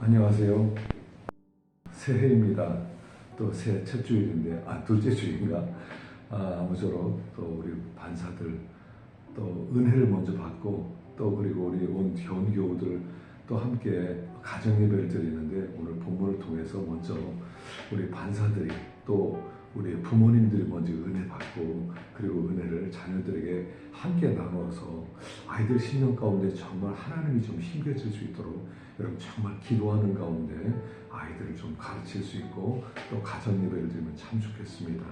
안녕하세요. 새해입니다. 또 새해 첫 주일인데, 아, 둘째 주일인가? 아, 아무쪼록 또 우리 반사들 또 은혜를 먼저 받고 또 그리고 우리 온 현교우들 또 함께 가정 예배를 드리는데 오늘 본문을 통해서 먼저 우리 반사들이 또 우리 부모님들이 먼저 은혜 받고 그리고 은혜를 자녀들에게 함께 나눠서 아이들 신령 가운데 정말 하나님이 좀 힘겨질 수 있도록 여러분 정말 기도하는 가운데 아이들을 좀 가르칠 수 있고 또 가정 예배를 드리면 참 좋겠습니다.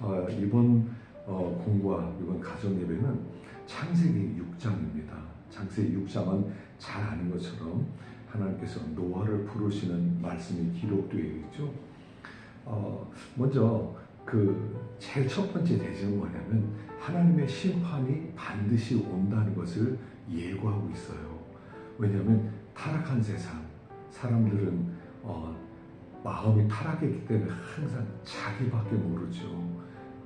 어, 이번 어, 공부와 이번 가정 예배는 창세기 6장입니다. 창세기 6장은 잘 아는 것처럼 하나님께서 노아를 부르시는 말씀이 기록되어 있죠. 어, 먼저 그 제일 첫 번째 대지는 뭐냐면 하나님의 심판이 반드시 온다는 것을 예고하고 있어요. 왜냐하면 타락한 세상 사람들은 어, 마음이 타락했기 때문에 항상 자기밖에 모르죠.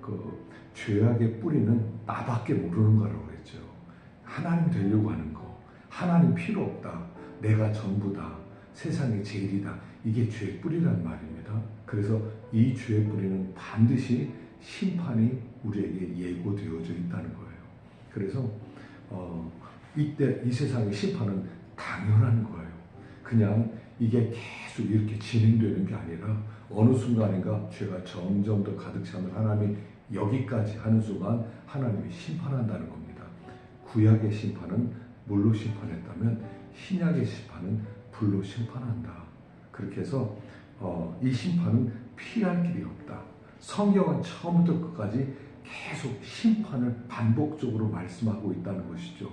그 죄악의 뿌리는 나밖에 모르는 거라고 그랬죠. 하나님 되려고 하는 거, 하나님 필요 없다, 내가 전부다, 세상의 제일이다. 이게 죄의 뿌리란 말입니다. 그래서 이 죄의 뿌리는 반드시 심판이 우리에게 예고되어져 있다는 거예요. 그래서 어, 이때 이 세상의 심판은 당연한 거예요. 그냥 이게 계속 이렇게 진행되는 게 아니라 어느 순간인가 죄가 점점 더 가득 차면 하나님이 여기까지 하는 순간 하나님이 심판한다는 겁니다. 구약의 심판은 물로 심판했다면 신약의 심판은 불로 심판한다. 그렇게 해서 어, 이 심판은 피할 길이 없다. 성경은 처음부터 끝까지 계속 심판을 반복적으로 말씀하고 있다는 것이죠.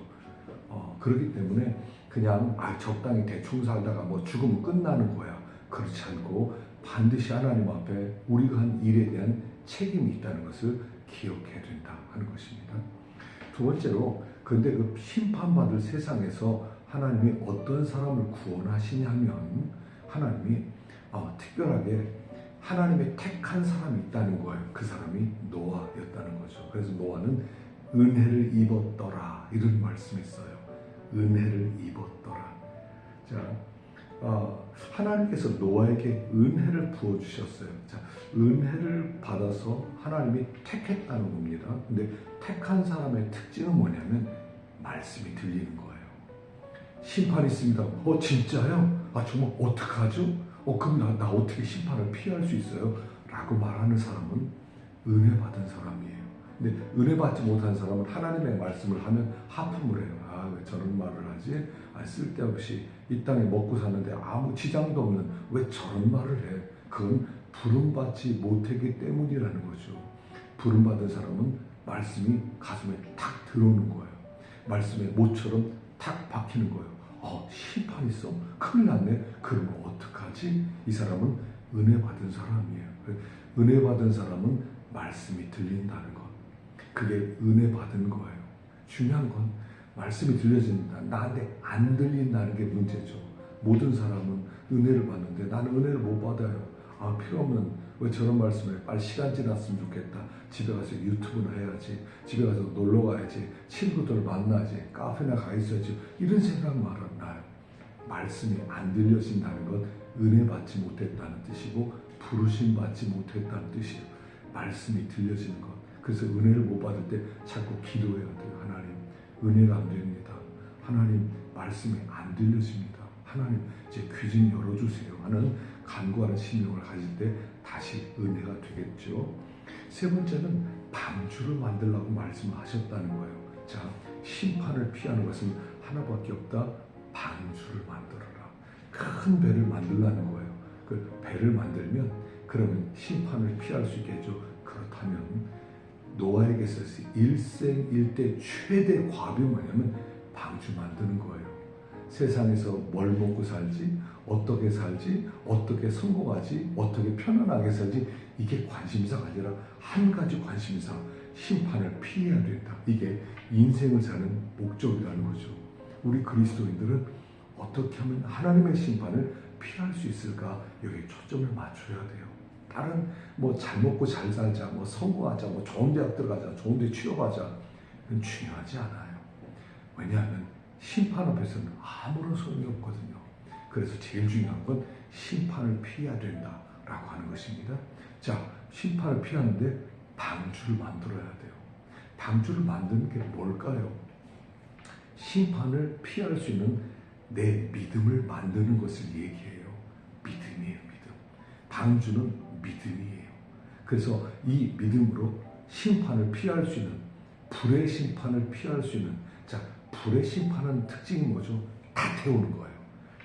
어, 그렇기 때문에 그냥 아, 적당히 대충 살다가 뭐 죽으면 끝나는 거야. 그렇지 않고 반드시 하나님 앞에 우리가 한 일에 대한 책임이 있다는 것을 기억해야 된다 하는 것입니다. 두 번째로 그런데 그 심판받을 세상에서 하나님이 어떤 사람을 구원하시냐면 하나님이 어, 특별하게 하나님의 택한 사람이 있다는 거예요. 그 사람이 노아였다는 거죠. 그래서 노아는 은혜를 입었더라 이런 말씀이 있어요. 은혜를 입었더라. 자, 어, 하나님께서 노아에게 은혜를 부어 주셨어요. 자, 은혜를 받아서 하나님이 택했다는 겁니다. 근데 택한 사람의 특징은 뭐냐면 말씀이 들리는 거예요. 심판이 있습니다. 어 진짜요? 아 정말 어떡하죠? 어 그럼 나, 나 어떻게 심판을 피할 수 있어요? 라고 말하는 사람은 은혜 받은 사람이에요. 근데 은혜 받지 못한 사람은 하나님의 말씀을 하면 하품을 해요. 아 왜 저런 말을 하지? 아 쓸데없이 이 땅에 먹고 사는데 아무 지장도 없는 왜 저런 말을 해? 그건 부름받지 못했기 때문이라는 거죠. 부름받은 사람은 말씀이 가슴에 탁 들어오는 거예요. 말씀에 모처럼 탁 박히는 거예요. 어, 심판 있어? 큰일 났네? 그러면 어떡하지? 이 사람은 은혜 받은 사람이에요. 은혜 받은 사람은 말씀이 들린다는 것. 그게 은혜 받은 거예요. 중요한 건 말씀이 들려진다. 나한테 안 들린다는 게 문제죠. 모든 사람은 은혜를 받는데 나는 은혜를 못 받아요. 아, 필요 없는 왜 저런 말씀을 빨리 시간 지났으면 좋겠다. 집에 가서 유튜브나 해야지. 집에 가서 놀러 가야지. 친구들 만나지. 카페나 가 있어야지. 이런 생각 말은 나요. 말씀이 안 들려진다는 건 은혜 받지 못했다는 뜻이고 부르심 받지 못했다는 뜻이에요. 말씀이 들려지는 것. 그래서 은혜를 못 받을 때 자꾸 기도해야 돼요. 하나님, 은혜가 안 됩니다. 하나님, 말씀이 안 들려집니다. 하나님, 제 귀 좀 열어주세요. 하는 간구하는 심령을 가질 때 다시 은혜가 되겠죠. 세 번째는 방주를 만들라고 말씀하셨다는 거예요. 자, 심판을 피하는 것은 하나밖에 없다. 방주를 만들어라. 큰 배를 만들라는 거예요. 그 배를 만들면 그러면 심판을 피할 수 있겠죠. 그렇다면 노아에게서 일생일대 최대 과업이 뭐냐면 방주 만드는 거예요. 세상에서 뭘 먹고 살지, 어떻게 살지, 어떻게 성공하지, 어떻게 편안하게 살지 이게 관심사가 아니라 한 가지 관심사 심판을 피해야 된다. 이게 인생을 사는 목적이라는 거죠. 우리 그리스도인들은 어떻게 하면 하나님의 심판을 피할 수 있을까 여기 초점을 맞춰야 돼요. 다른 뭐 잘 먹고 잘 살자, 뭐 성공하자, 뭐 좋은 대학 들어가자, 좋은 데 취업하자 이건 중요하지 않아요. 왜냐하면 심판 앞에서는 아무런 소용이 없거든요. 그래서 제일 중요한 건 심판을 피해야 된다라고 하는 것입니다. 자, 심판을 피하는데 방주를 만들어야 돼요. 방주를 만드는 게 뭘까요? 심판을 피할 수 있는 내 믿음을 만드는 것을 얘기해요. 믿음이에요, 믿음. 방주는 믿음이에요. 그래서 이 믿음으로 심판을 피할 수 있는 불의 심판을 피할 수 있는 자 불의 심판은 특징이 뭐죠? 다 태우는 거예요.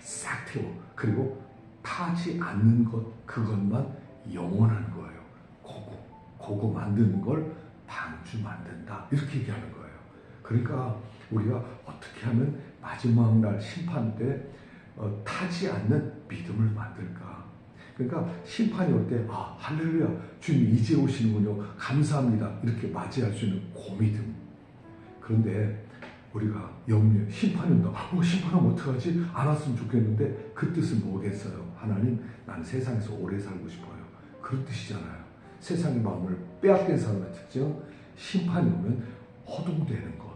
싹 태워. 그리고 타지 않는 것 그것만 영원한 거예요. 고거 고거 만드는 걸 방주 만든다 이렇게 얘기하는 거예요. 그러니까 우리가 어떻게 하면 마지막 날 심판 때 어, 타지 않는 믿음을 만들까? 그러니까 심판이 올 때, 아, 할렐루야, 주님 이제 오시는군요. 감사합니다. 이렇게 맞이할 수 있는 고믿음. 그런데 우리가 염려, 심판이 온다. 어, 심판하면 어떡하지? 안 왔으면 좋겠는데 그 뜻은 뭐겠어요? 하나님, 난 세상에서 오래 살고 싶어요. 그런 뜻이잖아요. 세상의 마음을 빼앗긴 사람의 특징, 심판이 오면 허둥대는 것.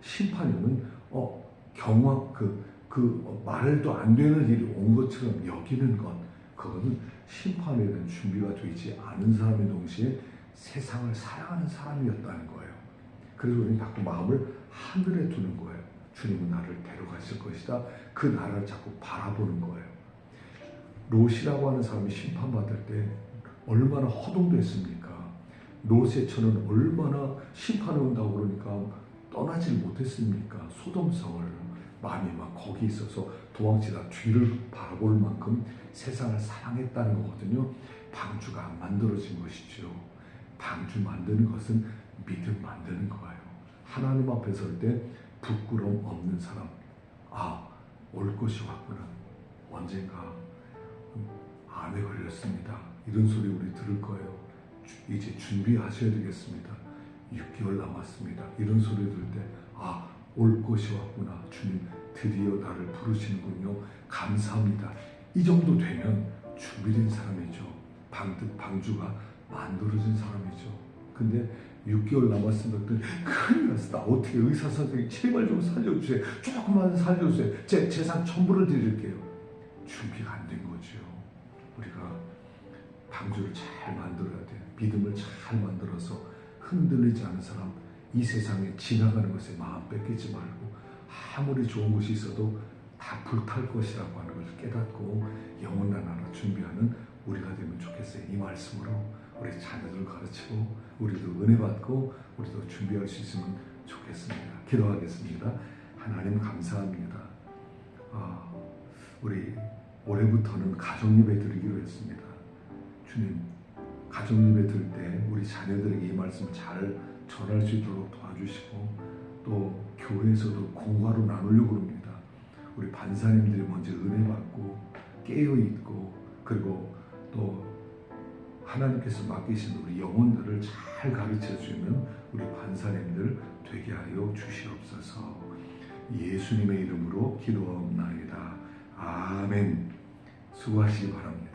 심판이 오면, 어, 경황, 그, 그 어, 말도 안 되는 일이 온 것처럼 여기는 것. 그거는 심판에 대한 준비가 되지 않은 사람의 동시에 세상을 사랑하는 사람이었다는 거예요. 그래서 우리는 자꾸 마음을 하늘에 두는 거예요. 주님은 나를 데려가실 것이다. 그 나라를 자꾸 바라보는 거예요. 롯이라고 하는 사람이 심판받을 때 얼마나 허둥댔습니까? 롯의 처는 얼마나 심판이 온다고 그러니까 떠나질 못했습니까? 소돔성을 마음이 막 거기 있어서 도망치다 뒤를 바라볼 만큼 세상을 사랑했다는 거거든요. 방주가 안 만들어진 것이죠. 방주 만드는 것은 믿음 만드는 거예요. 하나님 앞에 설 때 부끄러움 없는 사람. 아, 올 것이 왔구나. 언젠가 암에 걸렸습니다. 이런 소리 우리 들을 거예요. 주- 이제 준비하셔야 되겠습니다. 6개월 남았습니다. 이런 소리 들을 때, 아, 올 것이 왔구나. 주님 드디어 나를 부르시는군요. 감사합니다. 이 정도 되면 준비된 사람이죠. 방, 방주가 만들어진 사람이죠. 근데 6개월 남았으면 큰일 났어. 나 어떻게 의사 선생님 제발 좀 살려주세요. 조금만 살려주세요. 제 재산 전부를 드릴게요. 준비가 안 된 거죠. 우리가 방주를 잘 만들어야 돼. 믿음을 잘 만들어서 흔들리지 않은 사람, 이 세상에 지나가는 것에 마음 뺏기지 말고 아무리 좋은 곳이 있어도 다 불탈 것이라고 하는 것을 깨닫고 영원한 나라 준비하는 우리가 되면 좋겠어요. 이 말씀으로 우리 자녀들 가르치고 우리도 은혜 받고 우리도 준비할 수 있으면 좋겠습니다. 기도하겠습니다. 하나님 감사합니다. 아, 우리 올해부터는 가정 예배 드리기로 했습니다. 주님, 가정 예배 들때 우리 자녀들에게 이 말씀 잘 전할 수 있도록 도와주시고 또 교회에서도 공과로 나누려고 합니다. 우리 반사님들이 먼저 은혜 받고 깨어 있고 그리고 또 하나님께서 맡기신 우리 영혼들을 잘 가르쳐 주는 우리 반사님들 되게 하여 주시옵소서. 예수님의 이름으로 기도하옵나이다. 아멘. 수고하시기 바랍니다.